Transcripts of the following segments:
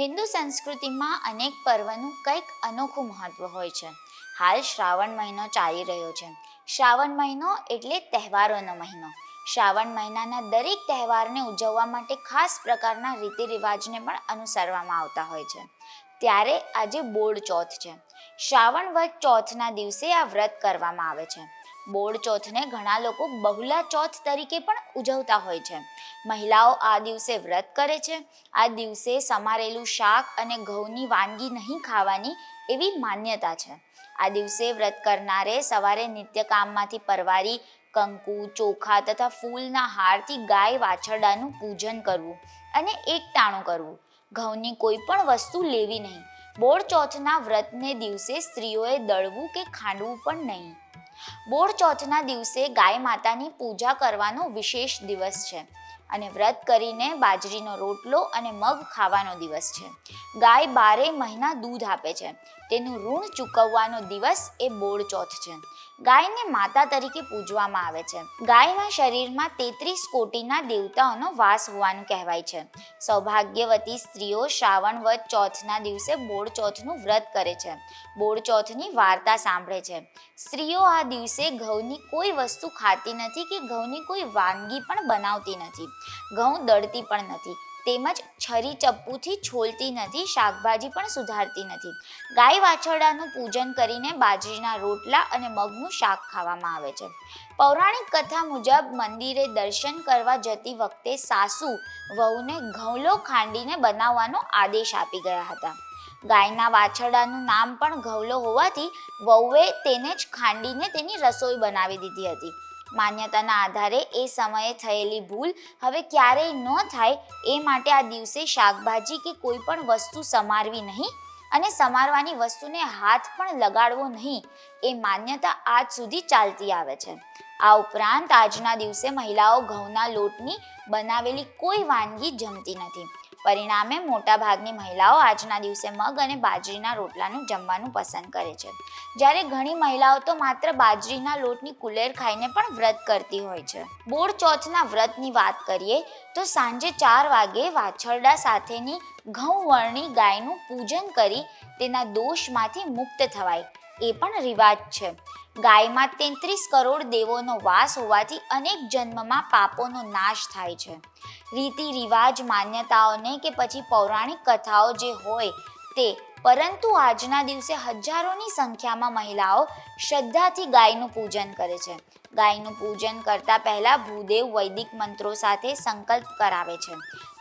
હિન્દુ સંસ્કૃતિમાં અનેક પર્વનું કંઈક અનોખું મહત્વ હોય છે. હાલ શ્રાવણ મહિનો ચાલી રહ્યો છે. શ્રાવણ મહિનો એટલે તહેવારોનો મહિનો. શ્રાવણ મહિનાના દરેક તહેવારને ઉજવવા માટે ખાસ પ્રકારના રીતિ રિવાજને પણ અનુસરવામાં આવતા હોય છે. ત્યારે આજે બોડ ચોથ છે. શ્રાવણ વદ ચોથના દિવસે આ વ્રત કરવામાં આવે છે. બોડ ચોથને ઘણા લોકો બહુલા ચોથ તરીકે પણ ઉજવતા હોય છે. મહિલાઓ આ દિવસે વ્રત કરે છે. આ દિવસે સમારેલું શાક અને ઘઉંની વાનગી નહીં ખાવાની એવી માન્યતા છે. આ દિવસે વ્રત કરનારે સવારે નિત્યકામમાંથી પરવારી, કંકુ, ચોખા તથા ફૂલના હારથી ગાય વાછરડાનું પૂજન કરવું અને એકટાણું કરવું. ઘઉંની કોઈ પણ વસ્તુ લેવી નહીં. બોળ ચોથના વ્રતને દિવસે સ્ત્રીઓએ દળવું કે ખાંડવું પણ નહીં. બોળ ચોથના દિવસે ગાય માતાની પૂજા કરવાનો વિશેષ દિવસ છે અને વ્રત કરીને બાજરીનો રોટલો અને મગ ખાવાનો દિવસ છે. ગાય બારે મહિના દૂધ આપે છે. તેનું ઋણ ચૂકવવાનો દિવસ એ બોળ ચોથ છે. ગાયને માતા તરીકે પૂજવામાં આવે છે. ગાયના શરીરમાં તેત્રીસ કોટીના દેવતાઓનો વાસ હોવાનું કહેવાય છે. સૌભાગ્યવતી સ્ત્રીઓ શ્રાવણ વધ ચોથના દિવસે બોળ ચોથનું વ્રત કરે છે. બોળ ચોથની વાર્તા સાંભળે છે. સ્ત્રીઓ આ દિવસે ઘઉંની કોઈ વસ્તુ ખાતી નથી કે ઘઉંની કોઈ વાનગી પણ બનાવતી નથી. ઘઉં દળતી પણ નથી. તેમજ છરી ચપ્પુથી છોલતી નથી, શાકભાજી પણ સુધારતી નથી. ગાય વાછરડાનું પૂજન કરીને બાજરીના રોટલા અને મગનું શાક ખાવામાં આવે છે. પૌરાણિક કથા મુજબ મંદિરે દર્શન કરવા જતી વખતે સાસુ વહુને ઘઉંલો ખાંડીને બનાવવાનો આદેશ આપી ગયા હતા. ગાયના વાછરડાનું નામ પણ ઘઉલો હોવાથી વહુએ તેને જ ખાંડીને તેની રસોઈ બનાવી દીધી હતી. માન્યતાના આધારે એ સમયે થયેલી ભૂલ હવે ક્યારેય ન થાય એ માટે આ દિવસે શાકભાજી કે કોઈ પણ વસ્તુ સમારવી નહીં અને સમારવાની વસ્તુને હાથ પણ લગાડવો નહીં એ માન્યતા આજ સુધી ચાલતી આવે છે. આ ઉપરાંત આજના દિવસે મહિલાઓ ઘઉંના લોટની બનાવેલી કોઈ વાનગી જમતી નથી. પરિણામે મોટાભાગની મહિલાઓ આજના દિવસે મગ અને બાજરીના રોટલાનું જમવાનું પસંદ કરે છે. જ્યારે ઘણી મહિલાઓ તો માત્ર બાજરીના લોટની કુલેર ખાઈને પણ વ્રત કરતી હોય છે. બોર ચોથના વ્રતની વાત કરીએ તો સાંજે ચાર વાગે વાછરડા સાથેની ઘઉં વર્ણી ગાયનું પૂજન કરી તેના દોષમાંથી મુક્ત થવાય. એ પણ રિવાજ છે. ગાયમાં તેત્રીસ કરોડ દેવોનો વાસ હોવાથી અનેક જન્મમાં પાપોનો નાશ થાય છે. રીતિ રિવાજ માન્યતાઓને કે પછી પૌરાણિક કથાઓ જે હોય તે પરંતુ આજના દિવસે હજારોની સંખ્યામાં મહિલાઓ શ્રદ્ધાથી ગાયનું પૂજન કરે છે. ગાયનું પૂજન કરતા પહેલા ભૂદેવ વૈદિક મંત્રો સાથે સંકલ્પ કરાવે છે.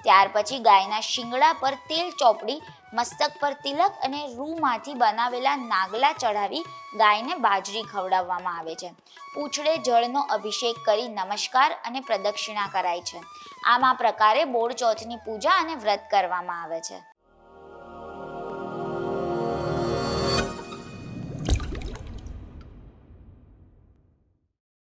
ત્યાર પછી ગાયના શિંગડા પર તેલ ચોપડી, મસ્તક પર તિલક અને રૂમાંથી બનાવેલા નાગલા ચઢાવી ગાયને બાજરી ખવડાવવામાં આવે છે. પૂંછડે જળનો અભિષેક કરી નમસ્કાર અને પ્રદક્ષિણા કરાય છે. આમ આ પ્રકારે બોળચોથની પૂજા અને વ્રત કરવામાં આવે છે.